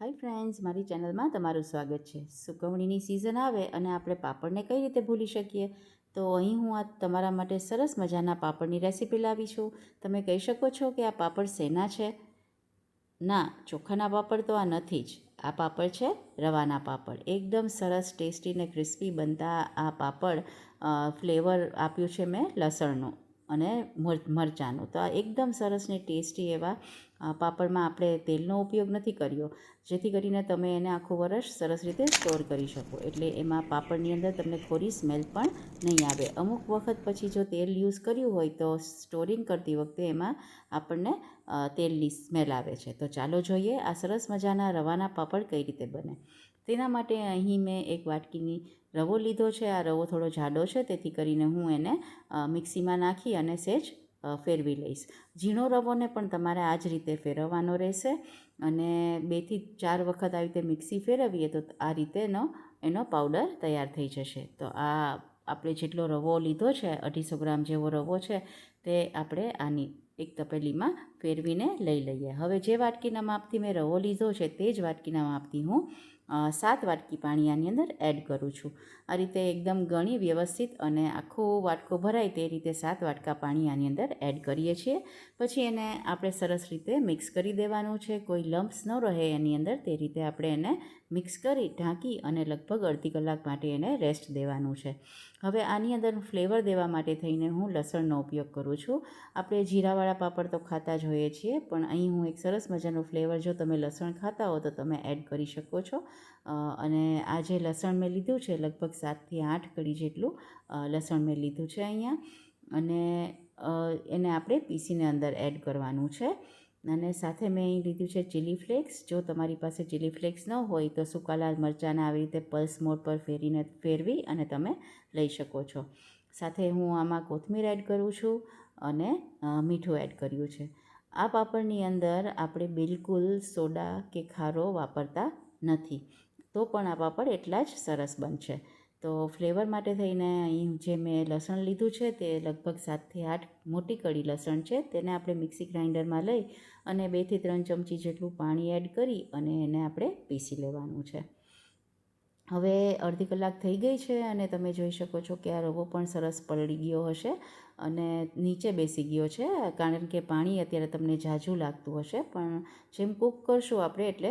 Hi friends, મારી ચેનલમાં તમારું સ્વાગત છે. સુકવણીની સિઝન આવે અને આપણે પાપડને કઈ રીતે ભૂલી શકીએ? તો અહીં હું આ તમારા માટે સરસ મજાના પાપડની રેસીપી લાવી છું. તમે કહી શકો છો કે આ પાપડ શેના છે? ના, ચોખાના પાપડ તો આ નથી જ. આ પાપડ છે રવાના પાપડ. એકદમ સરસ, ટેસ્ટી ને ક્રિસ્પી બનતા આ પાપડ ફ્લેવર આપ્યું છે મેં લસણનું. અને મરચાંનું. તો આ એકદમ સરસ ને ટેસ્ટી એવા પાપડમાં આપણે તેલનો ઉપયોગ નથી કર્યો. જેથી કરીને તમે એને આખું વર્ષ સરસ રીતે સ્ટોર કરી શકો. એટલે એમાં પાપડની અંદર તમને થોડી સ્મેલ પણ નહીં આવે. અમુક વખત પછી જો તેલ યુઝ કર્યું હોય તો સ્ટોરિંગ કરતી વખતે એમાં આપણને તેલની સ્મેલ આવે છે. તો ચાલો જોઈએ આ સરસ મજાના રવાના પાપડ કઈ રીતે બને. તેના માટે અહીં મેં એક વાટકીની રવો લીધો છે. આ રવો થોડો જાડો છે, તેથી કરીને હું એને મિક્સીમાં નાખી અને સેજ ફેરવી લઈશ. ઝીણો રવોને પણ તમારે આ જ રીતે ફેરવવાનો રહેશે અને બેથી ચાર વખત આવી રીતે મિક્સી ફેરવીએ તો આ રીતેનો એનો પાવડર તૈયાર થઈ જશે. તો આ આપણે જેટલો રવો લીધો છે, અઢીસો ગ્રામ જેવો રવો છે, તે આપણે આની એક તપેલીમાં ફેરવીને લઈ લઈએ. હવે જે વાટકીના માપથી મેં રવો લીધો છે, તે જ વાટકીના માપથી હું સાત વાટકી પાણી આની અંદર એડ કરું છું. આ રીતે એકદમ ગણી વ્યવસ્થિત અને આખો વાટકો ભરાય તે રીતે સાત વાટકા પાણી આની અંદર એડ કરીએ છીએ. પછી એને આપણે સરસ રીતે મિક્સ કરી દેવાનું છે. કોઈ લમ્પ્સ ન રહે એની અંદર તે રીતે આપણે એને મિક્સ કરી ઢાંકી અને લગભગ અડધી કલાક માટે એને રેસ્ટ દેવાનું છે. હવે આની અંદર ફ્લેવર દેવા માટે થઈને હું લસણનો ઉપયોગ કરું છું. આપણે જીરાવાળા પાપડ તો ખાતા જ હોઈએ છીએ, પણ અહીં હું એક સરસ મજાનું ફ્લેવર જો તમે લસણ ખાતા હો તો તમે એડ કરી શકો છો. અને આ જે લસણ મેં લીધું છે લગભગ સાતથી આઠ કળી જેટલું લસણ મેં લીધું છે અહીંયા. અને એને આપણે પીસીને અંદર એડ કરવાનું છે. અને સાથે મેં અહીં લીધું છે ચીલી ફ્લેક્સ. જો તમારી પાસે ચીલી ફ્લેક્સ ન હોય તો સૂકા લાલ મરચાંને આવી રીતે પલ્સ મોડ પર ફેરીને, ફેરવી અને તમે લઈ શકો છો. સાથે હું આમાં કોથમીર એડ કરું છું અને મીઠું એડ કર્યું છે. આ પાપડની અંદર આપણે બિલકુલ સોડા કે ખારો વાપરતા નથી. તો પણ આ પાપડ એટલા જ સરસ બનશે. તો ફ્લેવર માટે થઈને અહીં જે મેં લસણ લીધું છે તે લગભગ સાતથી આઠ મોટી કડી લસણ છે, તેને આપણે મિક્સી ગ્રાઇન્ડરમાં લઈ અને બેથી ત્રણ ચમચી જેટલું પાણી એડ કરી અને એને આપણે પીસી લેવાનું છે. હવે અડધી કલાક થઈ ગઈ છે અને તમે જોઈ શકો છો કે આ રવો પણ સરસ પલળી ગયો હશે અને નીચે બેસી ગયો છે, કારણ કે પાણી અત્યારે તમને ઝાઝું લાગતું હશે, પણ જેમ કૂક કરશું આપણે એટલે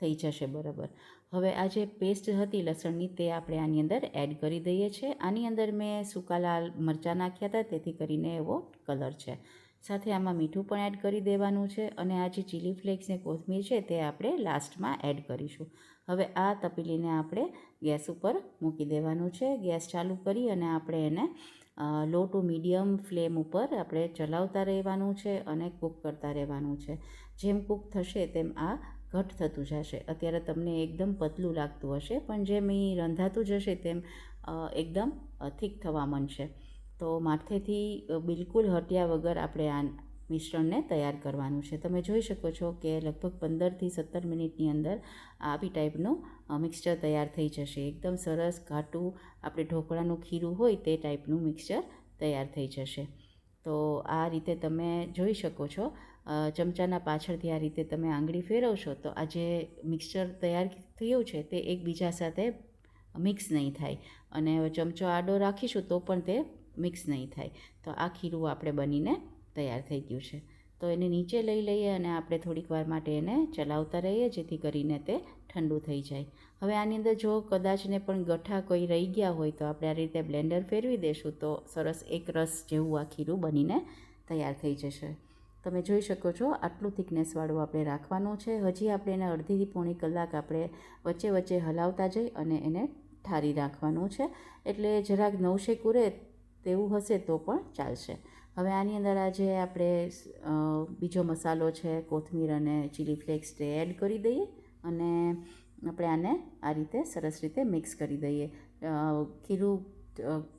થઈ જશે, બરાબર. હવે આ જે પેસ્ટ હતી લસણની તે આપણે આની અંદર એડ કરી દઈએ છીએ. આની અંદર મેં સૂકા લાલ મરચાં નાખ્યા હતા, તેથી કરીને એવો કલર છે. સાથે આમાં મીઠું પણ એડ કરી દેવાનું છે અને આ જે ચીલી ફ્લેક્સ ને કોથમીર છે તે આપણે લાસ્ટમાં એડ કરીશું. હવે આ તપેલીને આપણે ગેસ ઉપર મૂકી દેવાનું છે. ગેસ ચાલુ કરી અને આપણે એને લો ટુ મીડિયમ ફ્લેમ ઉપર આપણે ચલાવતા રહેવાનું છે અને કૂક કરતા રહેવાનું છે. જેમ કૂક થશે તેમ આ ઘટ થતું જશે. અત્યારે તમને એકદમ પતલું લાગતું હશે, પણ જેમ એ રંધાતું જશે તેમ એકદમ થીક થવા માંડશે. તો માથેથી બિલકુલ હટ્યા વગર આપણે આ મિશ્રણને તૈયાર કરવાનું છે. તમે જોઈ શકો છો કે લગભગ પંદરથી સત્તર મિનિટની અંદર આવી ટાઈપનું મિક્સચર તૈયાર થઈ જશે. એકદમ સરસ, ઘાટું, આપણે ઢોકળાનું ખીરું હોય તે ટાઈપનું મિક્સચર તૈયાર થઈ જશે. તો આ રીતે તમે જોઈ શકો છો. ચમચાના પાછળથી આ રીતે તમે આંગળી ફેરવશો તો આ જે મિક્સચર તૈયાર થયું છે તે એકબીજા સાથે મિક્સ નહીં થાય. અને ચમચો આડો રાખીશું તો પણ તે મિક્સ નહીં થાય. તો આ ખીરું આપણે બનીને તૈયાર થઈ ગયું છે. તો એને નીચે લઈ લઈએ અને આપણે થોડીક વાર માટે એને ચલાવતા રહીએ, જેથી કરીને તે ઠંડુ થઈ જાય. હવે આની અંદર જો કદાચને પણ ગઠ્ઠા કોઈ રહી ગયા હોય તો આપણે આ રીતે બ્લેન્ડર ફેરવી દઈશું તો સરસ એક રસ જેવું આ ખીરું બનીને તૈયાર થઈ જશે. તમે જોઈ શકો છો આટલું થિકનેસવાળું આપણે રાખવાનું છે. હજી આપણે એને અડધીથી પોણી કલાક આપણે વચ્ચે વચ્ચે હલાવતા જઈ અને એને ઠારી રાખવાનું છે. એટલે જરાક નવશે કુરે તેવું હશે તો પણ ચાલશે. હવે આની અંદર આજે આપણે બીજો મસાલો છે, કોથમીર અને ચીલી ફ્લેક્સ તે એડ કરી દઈએ અને આપણે આને આ રીતે સરસ રીતે મિક્સ કરી દઈએ. ખીરું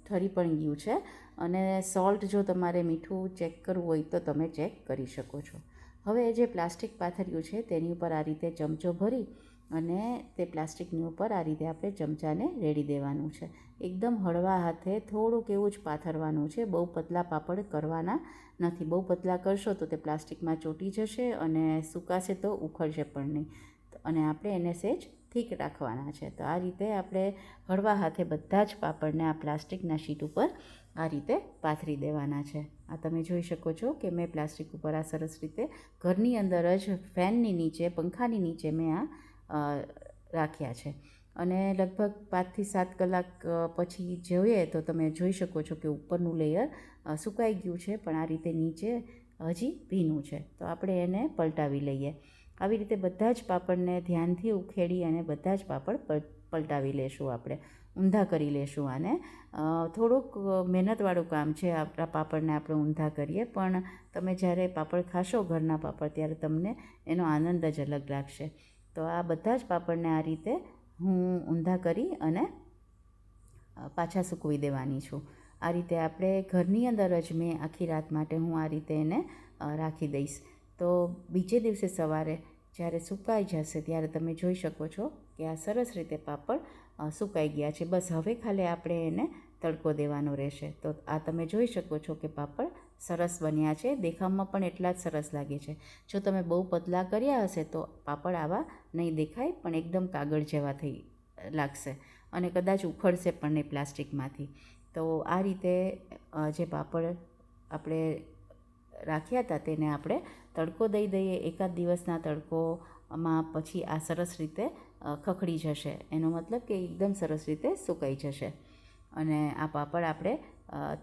ઠરી પણ ગયું છે અને સોલ્ટ જો તમારે મીઠું ચેક કરવું હોય તો તમે ચેક કરી શકો છો. હવે જે પ્લાસ્ટિક પાથર્યું છે તેની ઉપર આ રીતે ચમચો ભરી અને તે પ્લાસ્ટિકની ઉપર આ રીતે આપણે ચમચાને રેડી દેવાનું છે. એકદમ હળવા હાથે થોડુંક એવું જ પાથરવાનું છે. બહુ પતલા પાપડ કરવાના નથી. બહુ પતલા કરશો તો તે પ્લાસ્ટિકમાં ચોંટી જશે અને સુકાશે તો ઉખડશે પણ નહીં. અને આપણે એને સહેજ થીક રાખવાના છે. તો આ રીતે આપણે હળવા હાથે બધા જ પાપડને આ પ્લાસ્ટિકના શીટ ઉપર આ રીતે પાથરી દેવાના છે. આ તમે જોઈ શકો છો કે મેં પ્લાસ્ટિક ઉપર આ સરસ રીતે ઘરની અંદર જ ફેનની નીચે, પંખાની નીચે મેં આ રાખ્યા છે. અને લગભગ પાંચથી સાત કલાક પછી જોઈએ તો તમે જોઈ શકો છો કે ઉપરનું લેયર સુકાઈ ગયું છે, પણ આ રીતે નીચે હજી ભીનું છે. તો આપણે એને પલટાવી લઈએ. આવી રીતે બધા જ પાપડને ધ્યાનથી ઉખેડી અને બધા જ પાપડ પલ- પલટાવી લેશું આપણે. ઊંધા કરી લેશું આને. થોડુંક મહેનતવાળું કામ છે આપણા પાપડને આપણે ઊંધા કરીએ, પણ તમે જ્યારે પાપડ ખાશો ઘરના પાપડ, ત્યારે તમને એનો આનંદ જ અલગ લાગશે. તો આ બધા જ પાપડને આ રીતે હું ઊંધા કરી અને પાછા સૂકવી દેવાની છું. આ રીતે આપણે ઘરની અંદર જ મેં આખી રાત માટે હું આ રીતે એને રાખી દઈશ. તો બીજે દિવસે સવારે જ્યારે સુકાઈ જશે ત્યારે તમે જોઈ શકો છો કે આ સરસ રીતે પાપડ સુકાઈ ગયા છે. બસ હવે ખાલી આપણે એને તડકો દેવાનો રહેશે. તો આ તમે જોઈ શકો છો કે પાપડ સરસ બન્યા છે. દેખાવમાં પણ એટલા જ સરસ લાગે છે. જો તમે બહુ પતલા કર્યા હશે તો પાપડ આવા નહીં દેખાય, પણ એકદમ કાગળ જેવા થઈ લાગશે અને કદાચ ઉખડશે પણ નહીં પ્લાસ્ટિકમાંથી. તો આ રીતે જે પાપડ આપણે રાખ્યા હતા તેને આપણે તડકો દઈ દઈએ. એકાદ દિવસના તડકોમાં પછી આ સરસ રીતે ખખડી જશે. એનો મતલબ કે એકદમ સરસ રીતે સુકાઈ જશે. અને આ પાપડ આપણે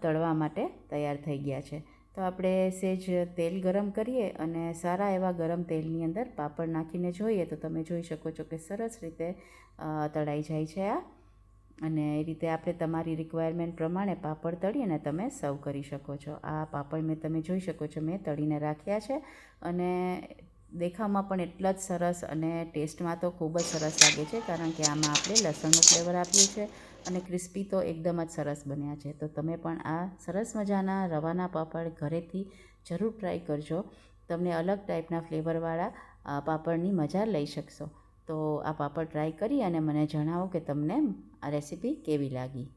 તળવા માટે તૈયાર થઈ ગયા છે. તો આપણે સેજ તેલ ગરમ કરીએ અને સારા એવા ગરમ તેલની અંદર પાપડ નાખીને જોઈએ તો તમે જોઈ શકો છો કે સરસ રીતે તળાઈ જાય છે આ. અને એ રીતે આપણે તમારી રિક્વાયરમેન્ટ પ્રમાણે પાપડ તળીને તમે સર્વ કરી શકો છો. આ પાપડ મેં તમે જોઈ શકો છો મેં તળીને રાખ્યા છે અને દેખાવમાં પણ એટલા જ સરસ અને ટેસ્ટમાં તો ખૂબ જ સરસ લાગે છે કારણ કે આમાં આપણે લસણનું ફ્લેવર આપ્યું છે અને ક્રિસ્પી તો એકદમ જ સરસ બન્યા છે. તો તમે પણ આ સરસ મજાના રવાના પાપડ ઘરેથી જરૂર ટ્રાય કરજો. તમને અલગ ટાઈપના ફ્લેવરવાળા પાપડની મજા લઈ શકશો. તો આ પાપડ ટ્રાય કરી અને મને જણાવો કે તમને આ રેસીપી કેવી લાગી.